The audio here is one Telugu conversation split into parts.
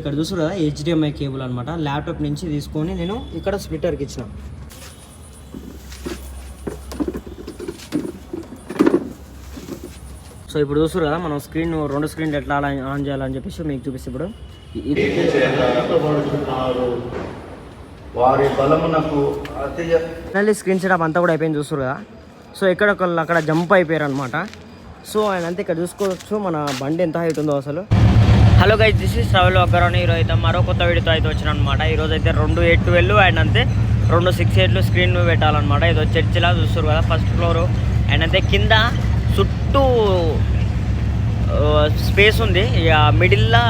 ఇక్కడ చూసారు కదా హెచ్డిఎంఐ కేబుల్ అనమాట ల్యాప్టాప్ నుంచి తీసుకొని నేను ఇక్కడ స్ప్లిటర్కి ఇచ్చిన. సో ఇప్పుడు చూసారు కదా మనం స్క్రీన్ రెండు స్క్రీన్ ఎట్లా ఆన్ చేయాలని చెప్పేసి మీకు చూపిస్తే ఇప్పుడు ఇది చేతబడుతున్నారు వారి బలమునకు అతి ఫైనల్లీ స్క్రీన్ సెటప్ అంతా కూడా అయిపోయింది చూస్తారు కదా. సో ఎక్కడ ఒకళ్ళు అక్కడ జంప్ అయిపోయారు అనమాట సో ఆయన అంతే ఇక్కడ చూసుకోవచ్చు మన బండి ఎంత హైట్ ఉందో అసలు. Hello guys this is travel ఒక్కరోని ఈరోజు అయితే మరో కొత్త వీడియోతో అయితే వచ్చిన అనమాట ఈరోజు అయితే రెండు ఎయిట్ ట్వెల్వ్ అండ్ అంతే రెండు సిక్స్ ఎయిట్లు స్క్రీన్ పెట్టాలన్నమాట. ఇది చర్చిలా చూస్తారు కదా ఫస్ట్ ఫ్లోర్ అండ్ అంతే కింద చుట్టూ స్పేస్ ఉంది. ఇక మిడిల్లో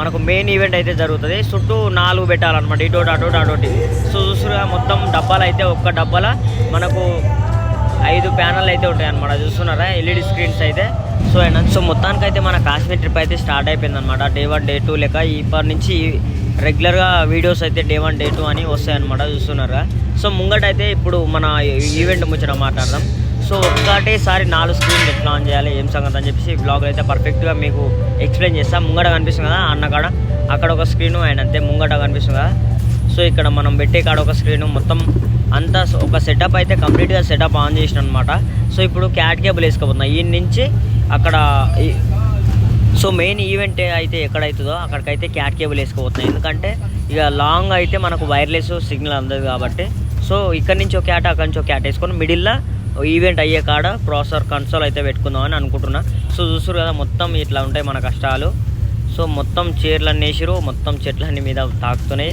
మనకు మెయిన్ ఈవెంట్ అయితే జరుగుతుంది. చుట్టూ నాలుగు పెట్టాలన్నమాట. ఇటోటి అటోటి అటోటి సో చూస్తుగా మొత్తం డబ్బాలు అయితే ఒక్క డబ్బాల. మనకు ఐదు ప్యానల్ అయితే ఉంటాయి అనమాట చూస్తున్నారా? ఎల్ఈడి స్క్రీన్స్ అయితే. సో అండ్ సో మొత్తానికి అయితే మన కాశ్మీర్ ట్రిప్ అయితే స్టార్ట్ అయిపోయింది అనమాట డే వన్ డే టూ లెక్క ఇప్పటి నుంచి రెగ్యులర్గా వీడియోస్ అయితే డే వన్ డే టూ అని వస్తాయన్నమాట చూస్తున్నారా? సో ముంగటైతే ఇప్పుడు మన ఈవెంట్ ముచ్చట మాట్లాడదాం. సో ఒక్కటేసారి నాలుగు స్క్రీన్లు ఎట్లా ఆన్ చేయాలి ఏం సంగతి అని చెప్పేసి బ్లాగ్ అయితే పర్ఫెక్ట్గా మీకు ఎక్స్ప్లెయిన్ చేస్తాను ముంగట కనిపిస్తుంది కదా అన్న కాడ. అక్కడ ఒక స్క్రీను అండ్ అంతే ముంగట కనిపిస్తుంది కదా. సో ఇక్కడ మనం పెట్టే కాడ ఒక స్క్రీన్ మొత్తం అంతా ఒక సెటప్ అయితే కంప్లీట్గా సెటప్ ఆన్ చేసిన అనమాట సో ఇప్పుడు క్యాట్ కేబుల్ వేసుకోబోతున్నాం. ఈ నుంచి అక్కడ సో మెయిన్ ఈవెంట్ అయితే ఎక్కడైతుందో అక్కడికైతే క్యాట్ కేబుల్ వేసుకోబోతున్నాయి ఎందుకంటే ఇక లాంగ్ అయితే మనకు వైర్లెస్ సిగ్నల్ అందదు కాబట్టి. సో ఇక్కడ నుంచి ఒక క్యాట్ అక్కడి నుంచి ఒక క్యాట్ వేసుకొని మిడిల్లో ఈవెంట్ అయ్యే కాడ ప్రాసెసర్ కన్సోల్ అయితే పెట్టుకుందామని అనుకుంటున్నా. సో చూస్తారు కదా మొత్తం ఇట్లా ఉంటాయి మన కష్టాలు. సో మొత్తం చీరలన్నీ వేసిరు మొత్తం చెట్లన్నీ మీద తాకుతున్నాయి.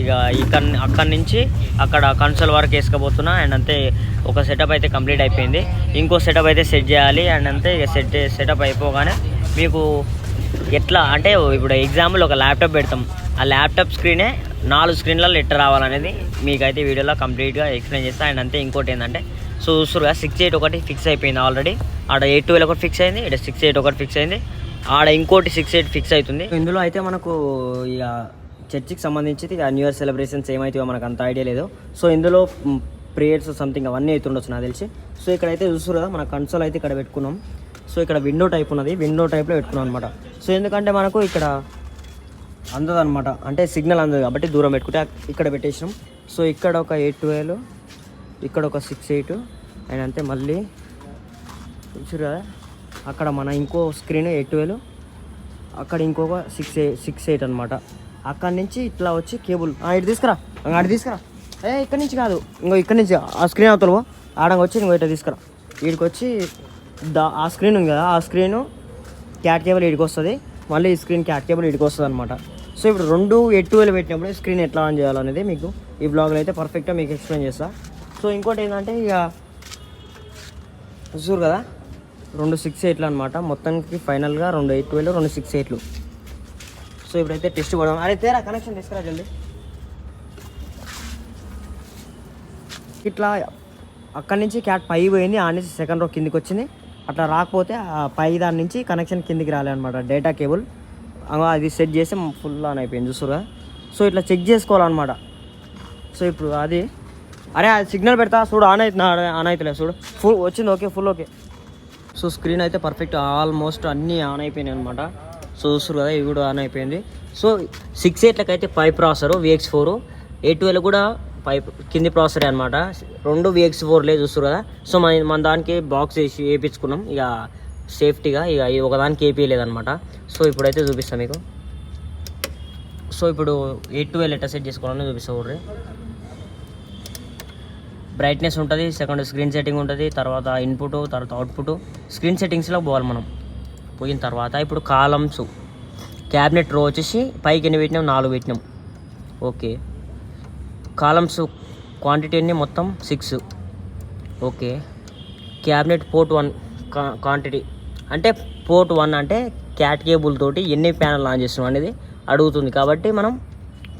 ఇక ఇక్కడ అక్కడి నుంచి అక్కడ కన్సోల్ వరకు వేసుకోబోతున్నా. అండ్ అంతే ఒక సెటప్ అయితే కంప్లీట్ అయిపోయింది. ఇంకో సెటప్ అయితే సెట్ చేయాలి. అండ్ అంతే ఇక సెట్ సెటప్ అయిపోగానే మీకు ఎట్లా అంటే ఇప్పుడు ఎగ్జాంపుల్ ఒక ల్యాప్టాప్ పెడతాం. ఆ ల్యాప్టాప్ స్క్రీనే నాలుగు స్క్రీన్లలో లెటర్ రావాలనేది మీకైతే వీడియోలో కంప్లీట్గా ఎక్స్ప్లెయిన్ చేస్తా. అండ్ అంతే ఇంకోటి ఏంటంటే సో చూస్తురుగా సిక్స్ ఎయిట్ ఒకటి ఫిక్స్ అయిపోయింది ఆల్రెడీ. ఆడ ఎయిట్ ట్వెల్వ్ ఒకటి ఫిక్స్ అయింది ఇక్కడ సిక్స్ ఎయిట్ ఒకటి ఫిక్స్ అయింది. ఆడ ఇంకోటి సిక్స్ ఎయిట్ ఫిక్స్ అవుతుంది. ఇందులో అయితే మనకు ఇక చర్చికి సంబంధించి న్యూ ఇయర్ సెలబ్రేషన్స్ ఏమైతాయో మనకు అంత ఐడియా లేదు. సో ఇందులో ప్రేయర్స్ సంథింగ్ అవన్నీ అవుతుండొచ్చు నాకు తెలిసి. సో ఇక్కడైతే చూస్తారు కదా మన కన్సోల్ అయితే ఇక్కడ పెట్టుకున్నాం. సో ఇక్కడ విండో టైప్ ఉన్నది విండో టైప్లో పెట్టుకున్నాం అనమాట సో ఎందుకంటే మనకు ఇక్కడ అందదనమాట అంటే సిగ్నల్ అందదు కాబట్టి దూరం పెట్టుకుంటే ఇక్కడ పెట్టేసినాం. సో ఇక్కడ ఒక ఎయిట్ ట్వెల్వ్ ఇక్కడ ఒక సిక్స్ ఎయిట్ అండ్ అంతే మళ్ళీ చూసారు కదా. అక్కడ మన ఇంకో స్క్రీన్ ఎయిట్ ట్వెల్వ్ అక్కడ ఇంకొక సిక్స్ ఎయిట్ సిక్స్ ఎయిట్ అనమాట అక్కడి నుంచి ఇట్లా వచ్చి కేబుల్. ఇటు తీసుకురా. ఇంక అటు తీసుకురా. ఏ ఇక్కడి నుంచి కాదు. ఇంకో ఇక్కడి నుంచి. ఆ స్క్రీన్ అవుతావు ఆడంగా వచ్చి ఇంకో ఇట్లా తీసుకురా. వీడికి వచ్చి దా ఆ స్క్రీన్ ఉంది కదా ఆ స్క్రీన్ క్యాట్ కేబుల్ ఇడికి వస్తుంది. మళ్ళీ ఈ స్క్రీన్ క్యాట్ కేబుల్ ఇడికి వస్తుంది అనమాట సో ఇప్పుడు రెండు ఎటు వేలు పెట్టినప్పుడు స్క్రీన్ ఎట్లా ఆన్ చేయాలనేది మీకు ఈ బ్లాగ్లో అయితే పర్ఫెక్ట్గా మీకు ఎక్స్ప్లెయిన్ చేస్తా. సో ఇంకోటి ఏంటంటే ఇక చూసారు కదా రెండు సిక్స్ ఎయిట్లు అనమాట మొత్తానికి ఫైనల్గా రెండు ఎయిట్ ట్వెల్వ్ రెండు సిక్స్ ఎయిట్లు సో ఇప్పుడైతే టెస్ట్ కూడా అరే తేరా కనెక్షన్ తీసుకురా జల్దీ. ఇట్లా అక్కడి నుంచి క్యాట్ పై పోయింది ఆ నుంచి సెకండ్ రో కిందికి వచ్చింది. అట్లా రాకపోతే ఆ పై దాని నుంచి కనెక్షన్ కిందికి రాలేదనమాట డేటా కేబుల్ అది సెట్ చేసి ఫుల్ ఆన్ అయిపోయింది చూసురా. సో ఇట్లా చెక్ చేసుకోవాలన్నమాట. సో ఇప్పుడు అది అరే అది సిగ్నల్ పెడతా చూడు ఆన్ అవుతున్నా ఆన్ అవుతలే చూడు. ఫుల్ వచ్చింది okay full okay so screen అయితే పర్ఫెక్ట్ ఆల్మోస్ట్ అన్నీ ఆన్ అయిపోయినాయి అనమాట సో చూస్తారు కదా ఇవి కూడా ఆన్ అయిపోయింది. సో సిక్స్ ఎయిట్లకి అయితే five processor VX four eight twelve కూడా ఫైవ్ కింది ప్రాసెసర్ అనమాట రెండు విఎక్స్ ఫోర్లే చూస్తారు కదా. సో మన మన దానికి బాక్స్ వేసి వేయించుకున్నాం ఇక సేఫ్టీగా ఇక ఇది ఒకదానికి వేపించలేదన్నమాట సో ఇప్పుడైతే చూపిస్తాను మీకు. సో ఇప్పుడు ఎయిట్ ట్వెల్వ్ ఎట్లా సెట్ చేసుకోవాలని చూపిస్తా చూడ్రి. బ్రైట్నెస్ ఉంటుంది సెకండ్ స్క్రీన్ సెట్టింగ్ ఉంటుంది తర్వాత ఇన్పుట్ తర్వాత అవుట్పుట్ స్క్రీన్ సెట్టింగ్స్లో పోవాలి మనం. పోయిన తర్వాత ఇప్పుడు కాలమ్స్ క్యాబినెట్ రో వచ్చేసి పైకి ఎన్ని పెట్టినాం? నాలుగు పెట్టినాం. ఓకే. కాలమ్స్ క్వాంటిటీ అన్ని మొత్తం six okay. Cabinet port one quantity అంటే పోర్ట్ వన్ అంటే క్యాట్ కేబుల్ తోటి ఎన్ని ప్యానల్ ఆన్ చేస్తున్నాం అనేది అడుగుతుంది కాబట్టి మనం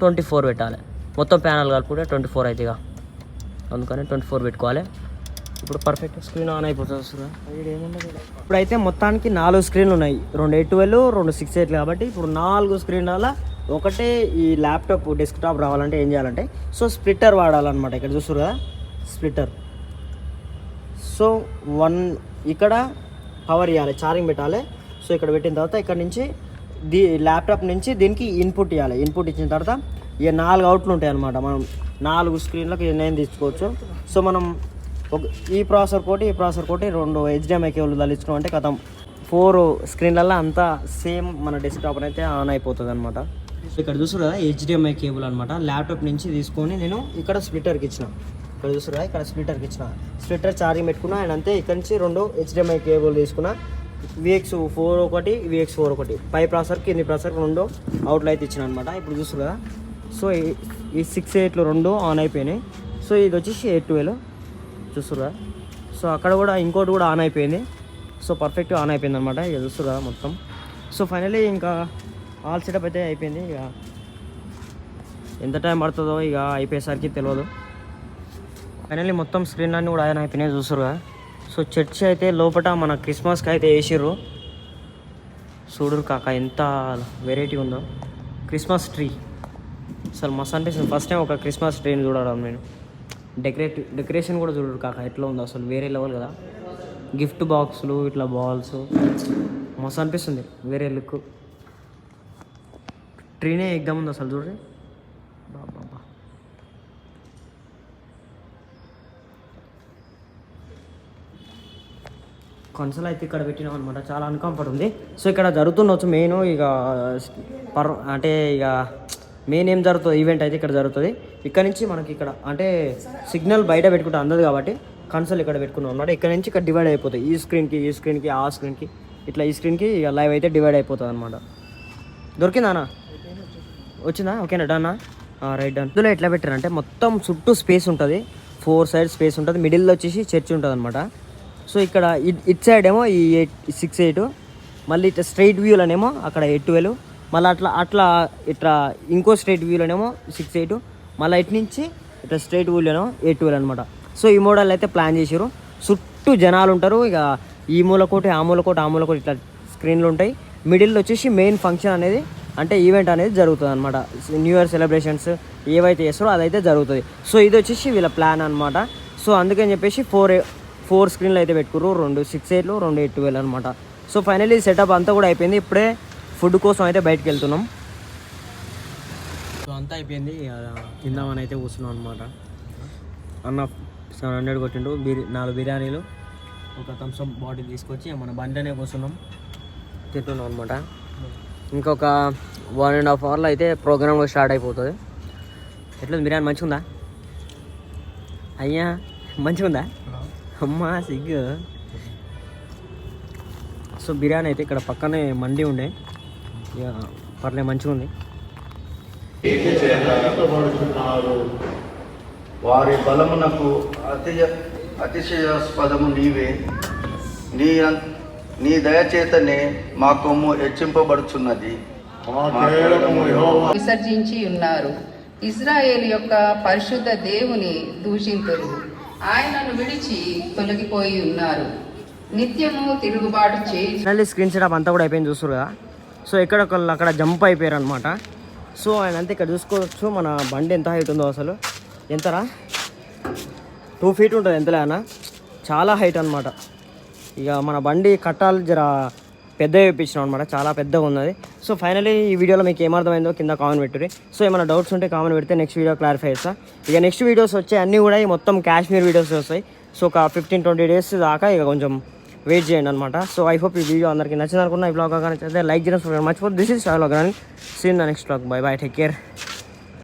ట్వంటీ ఫోర్ పెట్టాలి. మొత్తం ప్యానల్ కలుపుకుంటే ట్వంటీ ఫోర్ అవుతాయిగా అందుకని ట్వంటీ ఫోర్ పెట్టుకోవాలి. ఇప్పుడు పర్ఫెక్ట్ స్క్రీన్ ఆన్ అయిపోతుంది అసలు ఇప్పుడైతే మొత్తానికి నాలుగు స్క్రీన్లు ఉన్నాయి. రెండు ఎయిట్ ట్వెల్వ్ రెండు సిక్స్ ఎయిట్ కాబట్టి ఇప్పుడు నాలుగు స్క్రీన్ల ఒకటే ఈ ల్యాప్టాప్ డెస్క్టాప్ రావాలంటే ఏం చేయాలంటే సో స్ప్లిట్టర్ వాడాలన్నమాట. ఇక్కడ చూస్తారు కదా? స్ప్లిట్టర్ సో వన్ ఇక్కడ పవర్ ఇవ్వాలి ఛార్జింగ్ పెట్టాలి. సో ఇక్కడ పెట్టిన తర్వాత ఇక్కడ నుంచి దీ ల్యాప్టాప్ నుంచి దీనికి ఇన్పుట్ ఇవ్వాలి ఇన్పుట్ ఇచ్చిన తర్వాత ఇక నాలుగు అవుట్లు ఉంటాయి అనమాట మనం నాలుగు స్క్రీన్లకు నేను తీసుకోవచ్చు. సో మనం ఒక ఈ ప్రాసెసర్ కోటి ఈ ప్రాసెసర్ కోటి రెండు హెచ్డిఎంఐ కేబుల్ తలించుకున్నాం అంటే కథం ఫోర్ స్క్రీన్లలో అంతా సేమ్ మన డెస్క్టాప్ అయితే ఆన్ అయిపోతుంది అనమాట ఇక్కడ చూసారు కదా హెచ్డిఎంఐ కేబుల్ అనమాట ల్యాప్టాప్ నుంచి తీసుకొని నేను ఇక్కడ స్ప్లిటర్కి ఇచ్చిన. ఇక్కడ చూసారు కదా ఇక్కడ స్ప్లిటర్కి ఇచ్చిన. స్ప్లిటర్ ఛార్జింగ్ పెట్టుకున్నా అండ్ అంతే ఇక్కడ నుంచి రెండు హెచ్డిఎంఐ కేబుల్ తీసుకున్నా. విఎక్స్ ఫోర్ ఒకటి విఎక్స్ ఫోర్ ఒకటి. పై ప్రాసెసర్ కింది ప్రాసెసర్ రెండు అవుట్లు అయితే ఇచ్చిన అనమాట ఇప్పుడు చూసారు కదా. సో ఈ- ఈ సిక్స్ ఎయిట్లు రెండు ఆన్ అయిపోయినాయి. సో ఇది వచ్చేసి ఎయిట్ ట్వెల్వ్ చూస్తురా సో అక్కడ కూడా ఇంకోటి కూడా ఆన్ అయిపోయింది. సో పర్ఫెక్ట్గా ఆన్ అయిపోయింది అనమాట ఇక చూస్తురా మొత్తం. సో ఫైనలీ ఇంకా ఆల్ సెటప్ అయితే అయిపోయింది. ఇక ఎంత టైం పడుతుందో ఇక అయిపోయేసరికి తెలియదు ఫైనల్లీ మొత్తం స్క్రీన్ అన్నీ కూడా ఆయన అయిపోయినాయి చూస్తారు సో చర్చి అయితే లోపల మన క్రిస్మస్కి అయితే వేసిర్రు. చూడరు కాక ఎంత వెరైటీ ఉందో. Christmas tree. అసలు మస్తు అనిపిస్తుంది. ఫస్ట్ టైం ఒక క్రిస్మస్ ట్రీని చూడడం నేను. డెకరేట్ డెకరేషన్ కూడా చూడరు కాక ఎట్లా ఉందో అసలు వేరే లెవెల్ కదా. గిఫ్ట్ బాక్సులు ఇట్లా బాల్స్. మస్తు అనిపిస్తుంది వేరే లుక్. ట్రీనే ఎగ్దాం ఉంది అసలు చూడండి బాబా కన్సల్ అయితే ఇక్కడ పెట్టినాం అనమాట చాలా అన్కంఫర్ట్ ఉంది. సో ఇక్కడ జరుగుతుండొచ్చు మెయిన్ ఇక పర్ అంటే ఇక మెయిన్ ఏం జరుగుతుంది ఈవెంట్ అయితే ఇక్కడ జరుగుతుంది. ఇక్కడ నుంచి మనకి ఇక్కడ అంటే సిగ్నల్ బయట పెట్టుకుంటే అందదు కాబట్టి కన్సల్ ఇక్కడ పెట్టుకున్నాం అనమాట ఇక్కడ నుంచి ఇక్కడ డివైడ్ అయిపోతుంది ఈ స్క్రీన్కి ఈ స్క్రీన్కి ఆ స్క్రీన్కి ఇట్లా ఈ స్క్రీన్కి ఇక లైవ్ అయితే డివైడ్ అయిపోతుంది అనమాట దొరికిందానా వచ్చిందా? ఓకేనా డన్నా రైట్ డన్ ఇందులో ఎట్లా పెట్టారంటే మొత్తం చుట్టూ స్పేస్ ఉంటుంది. ఫోర్ సైడ్ స్పేస్ ఉంటుంది. మిడిల్లో వచ్చేసి చర్చ్ ఉంటుంది అనమాట సో ఇక్కడ ఇట్ ఇట్ సైడ్ ఏమో ఈ ఎయిట్ సిక్స్ ఎయిట్ మళ్ళీ ఇట్లా స్ట్రైట్ వ్యూలోనేమో అక్కడ ఎయిట్ ట్వెల్వ్ మళ్ళీ అట్లా అట్లా ఇట్లా ఇంకో స్ట్రైట్ వ్యూలోనేమో సిక్స్ ఎయిట్ మళ్ళీ ఇటు నుంచి ఇట్లా స్ట్రైట్ వ్యూలోనేమో ఎయిట్ ట్వెల్వ్ అనమాట సో ఈ మోడల్ అయితే ప్లాన్ చేసారు చుట్టూ జనాలు ఉంటారు. ఇక ఈ మూలకోటి ఆ మూలకోటి ఆ మూలకోటి ఇట్లా స్క్రీన్లు ఉంటాయి. మిడిల్లో వచ్చేసి మెయిన్ ఫంక్షన్ అనేది అంటే ఈవెంట్ అనేది జరుగుతుంది అనమాట న్యూ ఇయర్ సెలబ్రేషన్స్ ఏవైతే చేస్తారో అదైతే జరుగుతుంది. సో ఇది వచ్చేసి వీళ్ళ ప్లాన్ అనమాట సో అందుకని చెప్పేసి ఫోర్ ఫోర్ స్క్రీన్లు అయితే పెట్టుకుర్రు. రెండు సిక్స్ ఎయిట్లు రెండు ఎయిట్ ట్వెల్వ్ అనమాట సో ఫైనలీ సెటప్ అంతా కూడా అయిపోయింది. ఇప్పుడే ఫుడ్ కోసం అయితే బయటకు వెళ్తున్నాం సో అంతా అయిపోయింది. తిందామని అయితే కూర్చున్నాం అనమాట అన్న సెవెన్ హండ్రెడ్ కొట్టిండు. బిర్యా నాలుగు బిర్యానీలు ఒక థమ్స్అప్ బాటిల్ తీసుకొచ్చి మన బండినే కూర్చున్నాం. తింటున్నాం అనమాట ఇంకొక వన్ అండ్ హాఫ్ అవర్లో అయితే ప్రోగ్రామ్ స్టార్ట్ అయిపోతుంది. ఎట్లుంది? బిర్యానీ మంచిగా ఉందా అయ్యా మంచిగా ఉందా అమ్మా సిగ్గు. సో బిర్యానీ అయితే ఇక్కడ పక్కనే మండి ఉండే. పర్లే మంచిగా ఉంది వారి బలమునకు అతిశయ అతిశయాస్పదము నీవే. నీ నీ దయచేతనే మా కొమ్ము హెచ్చింపబడుచున్నది. మా కేడము యెహోవా. విసర్జించి ఉన్నారు. ఇజ్రాయేల్ యొక్క పరిశుద్ధ దేవుని దూషింతురు ఆయనను విడిచి తొలగిపోయి ఉన్నారు. నిత్యము తిరుగుబాటు చేయి. స్క్రీన్ సెటప్ అంతా కూడా అయిపోయింది చూస్తారు కదా? సో ఎక్కడ ఒకళ్ళు అక్కడ జంప్ అయిపోయారు అనమాట సో ఆయన అంతా ఇక్కడ చూసుకోవచ్చు మన బండి ఎంత హైట్ ఉందో అసలు. ఎంతరా? టూ ఫీట్ ఉంటుంది ఎంతలే అన్న. చాలా హైట్ అనమాట ఇక మన బండి కట్టాలు జర పెద్ద వేయించినాం అనమాట చాలా పెద్దగా ఉన్నది. సో ఫైనలీ ఈ వీడియోలో మీకు ఏమర్థమైందో కింద కామెంట్ పెట్టుర్రి. సో ఏమైనా డౌట్స్ ఉంటే కామెంట్ పెడితే నెక్స్ట్ వీడియో క్లారిఫై చేస్తా. ఇక నెక్స్ట్ వీడియోస్ వచ్చే అన్నీ కూడా ఈ మొత్తం కాశ్మీర్ వీడియోస్ వస్తాయి. సో ఒక ఫిఫ్టీన్ ట్వంటీ డేస్ దాకా ఇక కొంచెం వెయిట్ చేయండి అనమాట సో ఐ హోప్ ఈ వీడియో అందరికీ నచ్చింది అనుకున్నా ఈ బ్లాగ్ కానీ లైక్ చేయడం మర్చిపోతుంది దిస్ ఇస్ బ్లాగ్ కానీ seen the next blog bye bye take care